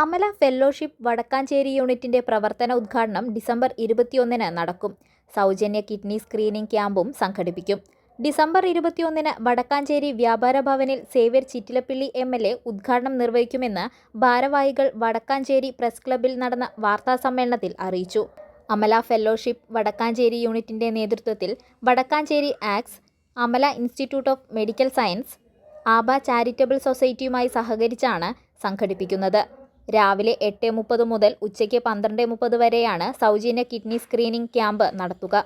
Amala fellowship Vadakkanchery യൂണിറ്റിന്റെ പ്രവർത്തന ഉദ്ഘാടനം ഡിസംബർ ഇരുപത്തിയൊന്നിന് നടക്കും. സൗജന്യ കിഡ്നി സ്ക്രീനിംഗ് ക്യാമ്പും സംഘടിപ്പിക്കും. ഡിസംബർ ഇരുപത്തിയൊന്നിന് വടക്കാഞ്ചേരി വ്യാപാര ഭവനിൽ Xavier Chittilappilly M L A ഉദ്ഘാടനം നിർവഹിക്കുമെന്ന് ഭാരവാഹികൾ വടക്കാഞ്ചേരി പ്രസ് ക്ലബ്ബിൽ നടന്ന വാർത്താസമ്മേളനത്തിൽ അറിയിച്ചു. അമല ഫെല്ലോഷിപ്പ് വടക്കാഞ്ചേരി യൂണിറ്റിന്റെ നേതൃത്വത്തിൽ Vadakkanchery ax Amala institute of medical science Aba charitable സൊസൈറ്റിയുമായി സഹകരിച്ചാണ് സംഘടിപ്പിക്കുന്നത്. രാവിലെ എട്ട് മുപ്പത് മുതൽ ഉച്ചയ്ക്ക് പന്ത്രണ്ട് മുപ്പത് വരെയാണ് സൗജന്യ കിഡ്നി സ്ക്രീനിംഗ് ക്യാമ്പ് നടത്തുക.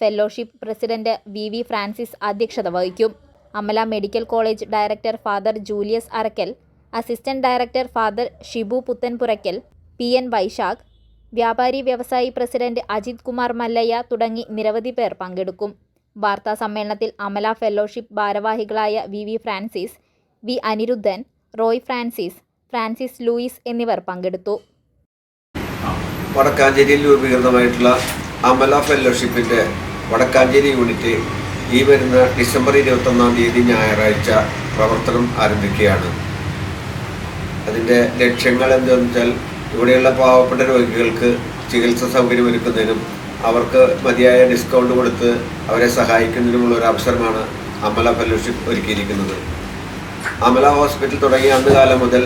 Fellowship president V V Francis അധ്യക്ഷത വഹിക്കും. Amala medical college director father Julius Arakkal assistant director father Shibu Puthenpurakkal P N Vaishakh വ്യാപാരി വ്യവസായി പ്രസിഡന്റ് അജിത് കുമാർ മല്ലയ്യ തുടങ്ങി നിരവധി പേർ പങ്കെടുക്കും. വാർത്താ സമ്മേളനത്തിൽ അമല ഫെല്ലോഷിപ്പ് ഭാരവാഹികളായ V V Francis V Anirudhan Roy Francis Francis Louis എന്നിവർ പങ്കെടുത്തു. വടക്കാഞ്ചേരിയിൽ രൂപീകൃതമായിട്ടുള്ള അമല ഫെല്ലോഷിപ്പിന്റെ വടക്കാഞ്ചേരി യൂണിറ്റ് ഈ വരുന്ന ഡിസംബർ ഇരുപത്തൊന്നാം തീയതി ഞായറാഴ്ച പ്രവർത്തനം ആരംഭിക്കുകയാണ്. അതിന്റെ ലക്ഷ്യങ്ങൾ എന്താണെന്ന് വെച്ചാൽ ഇവിടെയുള്ള പാവപ്പെട്ട രോഗികൾക്ക് ചികിത്സ സൗകര്യം ഒരുക്കുന്നതിനും അവർക്ക് മതിയായ ഡിസ്കൗണ്ട് കൊടുത്ത് അവരെ സഹായിക്കുന്നതിനുമുള്ള ഒരു അവസരമാണ് അമല ഫെല്ലോഷിപ്പ് ഒരുക്കിയിരിക്കുന്നത്. അമല ഹോസ്പിറ്റൽ തുടങ്ങിയ അന്ന് കാലം മുതൽ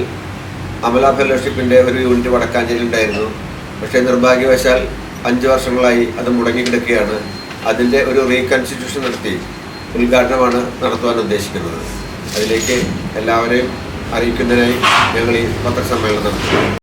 അമല ഫെലോഷിപ്പിന്റെ ഒരു യൂണിറ്റ് വടക്കാഞ്ചേരി ഉണ്ടായിരുന്നു. പക്ഷേ നിർഭാഗ്യവശാൽ അഞ്ച് വർഷങ്ങളായി അത് മുടങ്ങിക്കിടക്കുകയാണ്. അതിന്റെ ഒരു റീകൺസ്റ്റിറ്റ്യൂഷൻ നടത്തി ഉദ്ഘാടനമാണ് നടത്തുവാൻ ഉദ്ദേശിക്കുന്നത്. അതിലേക്ക് എല്ലാവരെയും അറിയിക്കുന്നതിനായി ഞങ്ങൾ ഈ പത്രസമ്മേളനം നടത്തുന്നു.